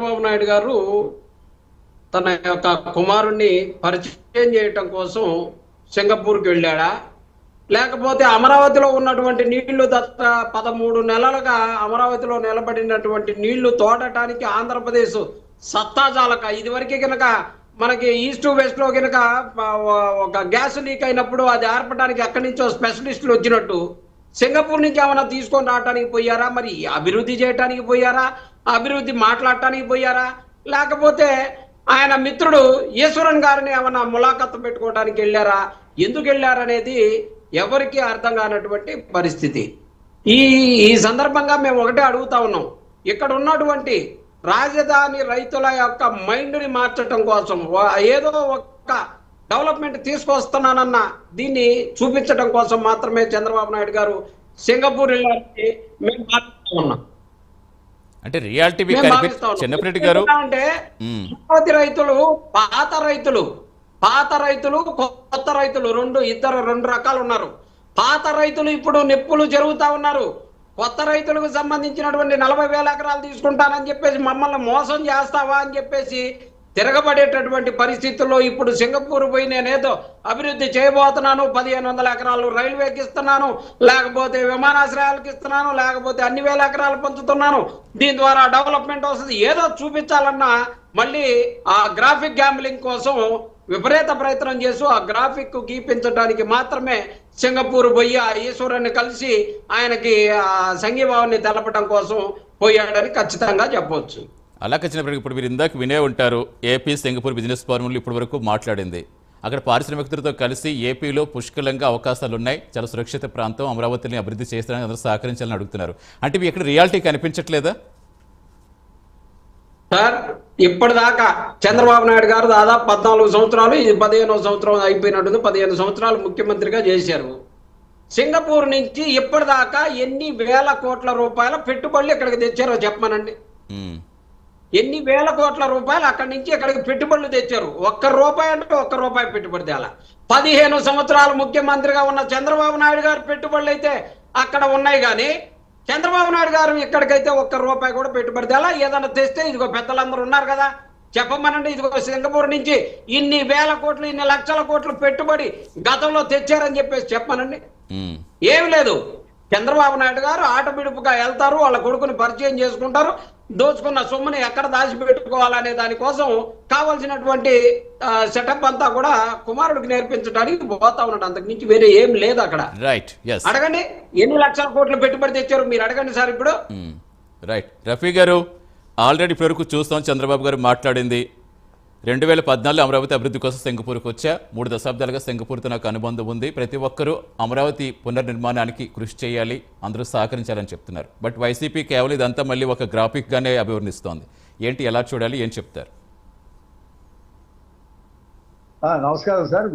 చంద్రబాబు నాయుడు గారు తన యొక్క కుమారుణ్ణి పరిచయం చేయటం కోసం సింగపూర్కి వెళ్ళాడా? లేకపోతే అమరావతిలో ఉన్నటువంటి నీళ్ళు దత్త పదమూడు నెలలుగా అమరావతిలో నిలబడినటువంటి నీళ్ళు తోడటానికి ఆంధ్రప్రదేశ్ సత్తాజాలక ఇదివరకు కనుక మనకి ఈస్ట్ వెస్ట్లో కనుక ఒక గ్యాస్ లీక్ అయినప్పుడు అది ఏర్పడడానికి ఎక్కడి నుంచో స్పెషలిస్టులు వచ్చినట్టు. సింగపూర్ నుంచి ఏమైనా తీసుకొని రావడానికి పోయారా? మరి అభివృద్ధి చేయడానికి పోయారా? అభివృద్ధి మాట్లాడటానికి పోయారా? లేకపోతే ఆయన మిత్రుడు ఈశ్వరన్ గారిని ఏమైనా ములాఖత్తు పెట్టుకోవడానికి వెళ్ళారా? ఎందుకు వెళ్ళారనేది ఎవరికి అర్థం కానటువంటి పరిస్థితి. ఈ ఈ సందర్భంగా మేము ఒకటే అడుగుతా ఉన్నాం. ఇక్కడ ఉన్నటువంటి రాజధాని రైతుల యొక్క మైండ్ని మార్చడం కోసం ఏదో ఒక డెవలప్మెంట్ తీసుకొస్తున్నానన్న దీన్ని చూపించడం కోసం మాత్రమే చంద్రబాబు నాయుడు గారు సింగపూర్ వెళ్ళారని మేము మాట్లాడుతూ ఉన్నాం. అంటే రియాలిటీ. చిన్నప్పటి గారు అంటే. అమరావతి రైతులు పాత రైతులు పాత రైతులు కొత్త రైతులు రెండు ఇద్దరు రెండు రకాలు ఉన్నారు పాత రైతులు ఇప్పుడు నిప్పులు జరుగుతా ఉన్నారు కొత్త రైతులకు సంబంధించినటువంటి నలభై వేల ఎకరాలు తీసుకుంటానని చెప్పేసి మమ్మల్ని మోసం చేస్తావా అని చెప్పేసి తిరగబడేటటువంటి పరిస్థితుల్లో ఇప్పుడు సింగపూర్ పోయి నేనేదో అభివృద్ధి చేయబోతున్నాను పదిహేను వందల ఎకరాలు రైల్వేకి ఇస్తున్నాను లేకపోతే విమానాశ్రయాలకు ఇస్తున్నాను లేకపోతే అన్ని వేల ఎకరాలు పంచుతున్నాను. దీని ద్వారా డెవలప్మెంట్ వస్తుంది. ఏదో చూపించాలన్నా మళ్ళీ ఆ గ్రాఫిక్ గ్యాంబ్లింగ్ కోసం విపరీత ప్రయత్నం చేస్తూ ఆ గ్రాఫిక్ గీపించడానికి మాత్రమే సింగపూర్ పోయి ఆ ఈశ్వరుని కలిసి ఆయనకి ఆ సంఘీభావాన్ని తెలపడం కోసం పోయాడని ఖచ్చితంగా చెప్పవచ్చు అలా వచ్చినప్పటికీ ఇప్పుడు మీరు ఇందాక వినే ఉంటారు ఏపీ సింగపూర్ బిజినెస్ ఫోరంలో ఇప్పటి వరకు మాట్లాడింది. అక్కడ పారిశ్రామికతలతో కలిసి ఏపీలో పుష్కలంగా అవకాశాలు ఉన్నాయి చాలా సురక్షిత ప్రాంతం అమరావతిని అభివృద్ధి చేస్తారని అందరూ సహకరించాలని అడుగుతున్నారు. అంటే మీ ఇక్కడ రియాలిటీ కనిపించట్లేదా? సార్ ఇప్పటిదాకా చంద్రబాబు నాయుడు గారు దాదాపు పద్నాలుగు సంవత్సరాలు ఇది పదిహేనో సంవత్సరం అయిపోయినట్టుంది. పదిహేను సంవత్సరాలు ముఖ్యమంత్రిగా చేశారు. సింగపూర్ నుంచి ఇప్పటిదాకా ఎన్ని వేల కోట్ల రూపాయల పెట్టుబడులు ఇక్కడికి తెచ్చారో చెప్పమనండి. ఎన్ని వేల కోట్ల రూపాయలు అక్కడి నుంచి ఇక్కడికి పెట్టుబడులు తెచ్చారు? ఒక్క రూపాయి అంటే ఒక్క రూపాయి పెట్టుబడి తేలా పదిహేను సంవత్సరాలు ముఖ్యమంత్రిగా ఉన్న చంద్రబాబు నాయుడు గారు పెట్టుబడులు అయితే అక్కడ ఉన్నాయి కానీ చంద్రబాబు నాయుడు గారు ఇక్కడికైతే ఒక్క రూపాయి కూడా పెట్టుబడి తేలా ఏదైనా తెస్తే ఇదిగో పెద్దలందరూ ఉన్నారు కదా. చెప్పమనండి ఇదిగో సింగపూర్ నుంచి ఇన్ని వేల కోట్లు ఇన్ని లక్షల కోట్లు పెట్టుబడి గతంలో తెచ్చారని చెప్పేసి చెప్పమనండి. మ్మ్. ఏమి లేదు. చంద్రబాబు నాయుడు గారు ఆట బిడుపుగా వెళ్తారు వాళ్ళ కొడుకుని పరిచయం చేసుకుంటారు. దోచుకున్న సొమ్ముని ఎక్కడ దాచిపెట్టుకోవాలనే దానికోసం కావాల్సినటువంటి సెటప్ అంతా కూడా కుమారుడికి నేర్పించడానికి పోతా ఉన్నాడు. అంతకు మించి వేరే ఏం లేదు అక్కడ. రైట్ అడగండి ఎన్ని లక్షల కోట్లు పెట్టుబడి తెచ్చారు మీరు అడగండి సార్ ఇప్పుడు. రైట్ రఫీ గారు ఆల్రెడీ ఇప్పటివరకు చూస్తాం చంద్రబాబు గారు మాట్లాడింది. రెండు వేల పద్నాలుగులో అమరావతి అభివృద్ధి కోసం సింగపూర్కి వచ్చా. మూడు దశాబ్దాలుగా సింగపూర్తో నాకు అనుబంధం ఉంది. ప్రతి ఒక్కరూ అమరావతి పునర్నిర్మాణానికి కృషి చేయాలి అందరూ సహకరించాలని చెప్తున్నారు. బట్ వైసీపీ కేవలం ఇదంతా మళ్ళీ ఒక గ్రాఫిక్గానే అభివర్ణిస్తోంది. ఏంటి ఎలా చూడాలి ఏం చెప్తారు? నమస్కారం సార్.